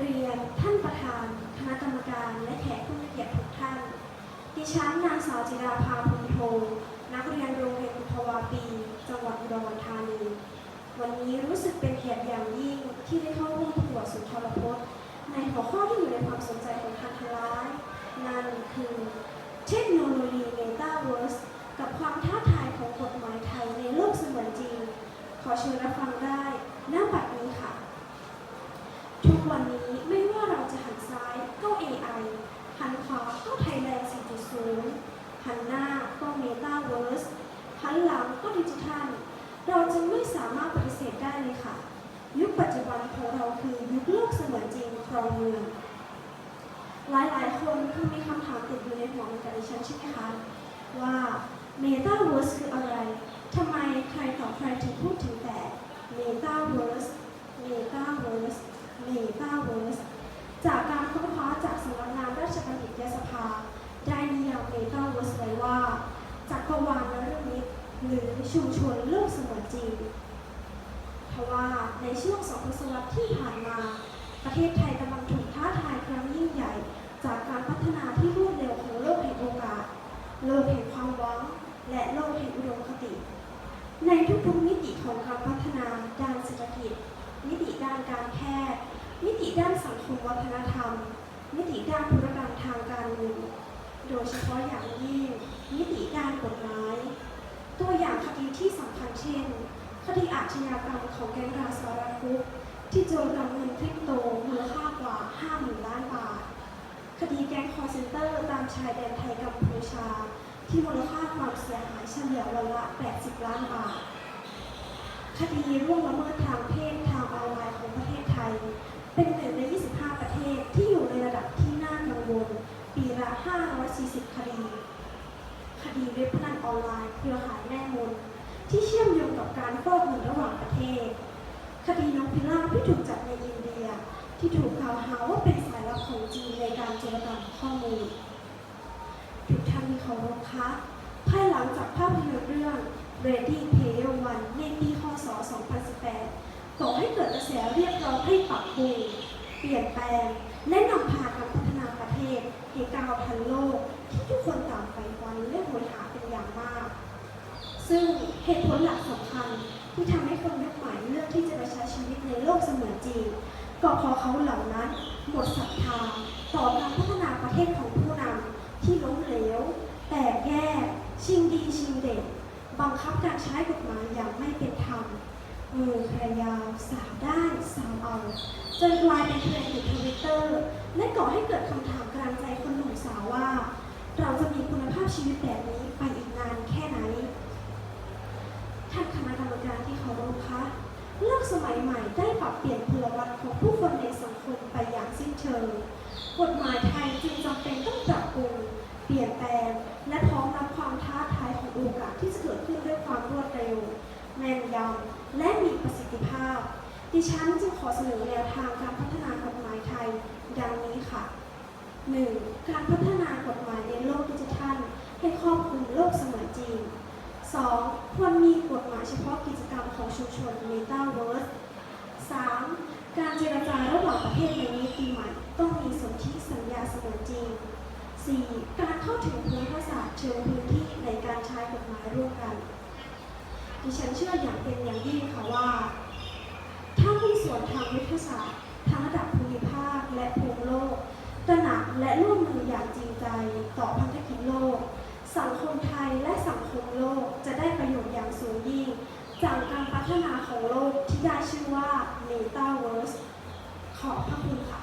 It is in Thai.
เรียนท่านประธาน คณะกรรมการและแขกผู้มีเกียรติทุกท่าน ดิฉันนางสาวจิราภาพุนโท นักเรียนโรงเรียนอุทวาปี จังหวัดอุดรธานี วันนี้รู้สึกเป็นเกียรติอย่างยิ่งที่ได้เข้าร่วมประกวดสุนทรพจน์ ในหัวข้อที่อยู่ในความสนใจของท่านทั้งหลาย นั่นคือเทคโนโลยีเมตาเวิร์สกับความท้าทายของกฎหมายไทยในโลกเสมือนจริง ขอเชิญรับฟังได้ณบัดนี้ค่ะ ทุ กวันนี้ไม่ว่าเราจะหันซ้ายก็ AI หันขวาก็ไทยแลนด์ 4.0 หันหน้าก็ Metaverse หันหลังก็ดิจิทัล เราจึงไม่สามารถปฏิเสธได้เลยค่ะ ยุคปัจจุบันของเราคือยุคโลกเสมือนจริงครองเมือง หลายๆ คนคือมีคำถามติดอยู่ในหัวเหมือนกันดิฉันใช่ไหมคะ ว่า Metaverse คืออะไร ทำไมใครต่อใครถึงพูดถึงแต่ Metaverse Metaverse Metaverse จากการค้นคว้าจากสำนักงานราชบัณฑิตยสภา ได้นิยาม Metaverse ไว้ว่า จักรวาลนฤมิต หรือชุมชนโลกเสมือนจริงทว่าในช่วงสองทศวรรษที่ผ่านมา ประเทศไทยกำลังถูกท้าทายครั้งยิ่งใหญ่ จากการพัฒนาที่รวดเร็วของโลกแห่งโอกาส โลกแห่งความหวัง และโลกแห่งอุดมคติ ในทุกๆมิติของการพัฒนาด้านเศรษฐกิจ มิติด้านการแพทย์ มิติด้านสังคมวัฒนธรรม มิติด้านธุรกรรมทางการเงิน โดยเฉพาะอย่างยิ่งมิติด้านกฎหมาย ตัวอย่างคดีที่สำคัญเช่น คดีอาชญากรรมของแก๊งราสาราคุปที่โจรกำเงินคริปโตมูลค่ากว่า50,000ล้านบาท คดีแก๊งคอร์เซนเตอร์ตามชายแดนไทยกัมพูชา ที่มูลค่าความเสียหายเฉลี่ยวันละ 80 ล้านบาท คดีร่วงละเมิดทางเพศทางออนไลน์ของประเทศไทย เป็นหนึ่งใน 25 ประเทศที่อยู่ในระดับที่น่ากังวล ปีละ 540 คดีีเว็บพนันออนไลน์เครือข่ายแม่มนที่เชื่อมโยงกับการฟอกเงินระหว่างประเทศ คดีน้องพิล่าที่ถูกจับในอินเดีย ที่ถูกกล่าวหาว่าเป็นสายลับของจีนในการโจรกรรมข้อมูลทุกท่านที่เคารพคะภายหลังจากภาพยนตร์เรื่อง Ready Player One ในปีคศ 2018ก่อให้เกิดกระแสเรียกร้องให้ปรับปรุง เปลี่ยนแปลง และนำพาการพัฒนาประเทศให้ก้าวทันโลก ที่ทุกคนต่างใฝ่ฝันและโหยหาเป็นอย่างมาก ซึ่งเหตุผลหลักสำคัญที่ทำให้คนยุคใหม่เลือกที่จะไปใช้ชีวิตในโลกเสมือนจริงก็เพราะเขาเหล่านั้นหมดศรัทธาต่อการพัฒนาประเทศของผู้นำที่ล้มเหลว แตกแยกชิงดีชิงเด่นบังคับการใช้กฎหมายอย่างไม่เป็นธรรมมือพยายามสาวได้ สาวเอาจนกลายเป็นเทรนด์ในทวิตเตอร์และก่อให้เกิดคำถามกลางใจคนหนุ่มสาวว่า เราจะมีคุณภาพชีวิตแบบนี้ไปอีกนานแค่ไหน ท่านคณะกรรมการที่เคารพคะโลกสมัยใหม่ได้ปรับเปลี่ยนพลวัตของผู้คนในสังคมไปอย่างสิ้นเชิงกฎหมายไทยจึงจำเป็นต้องปรับปรุงเปลี่ยนแปลง และพร้อมรับความท้าทายของโอกาสที่จะเกิดขึ้นด้วยความรวดเร็ว แม่นยำและมีประสิทธิภาพ ดิฉันจึงขอเสนอแนวทางการพัฒนากฎหมายไทย ดังนี้ค่ะ 1. การพัฒนากฎหมายในโลกดิจิทัล ให้ครอบคลุมโลกเสมือนจริง 2. ควรมีกฎหมายเฉพาะกิจกรรมของชุมชน Metaverse 3. การเจรจาระหว่างประเทศในมิติใหม่ต้องมีสนธิสัญญาเสมือนจริง 4. การเข้าถึงภูมิภาษาสตร์เชิงพื้นที่ในการใช้กฎหมายร่วมกัน ดิฉันเชื่ออย่างเป็นอย่างยิ่งค่ะว่า ส่วนทางวิทยาศาสตร์ ทั้งระดับภูมิภาคและภูมิโลก ตระหนักและร่วมมืออย่างจริงใจต่อพันธกิจโลก สังคมไทยและสังคมโลกจะได้ประโยชน์อย่างสูงยิ่ง จากการพัฒนาของโลกที่ได้ชื่อว่า Metaverse ขอบพระคุณค่ะ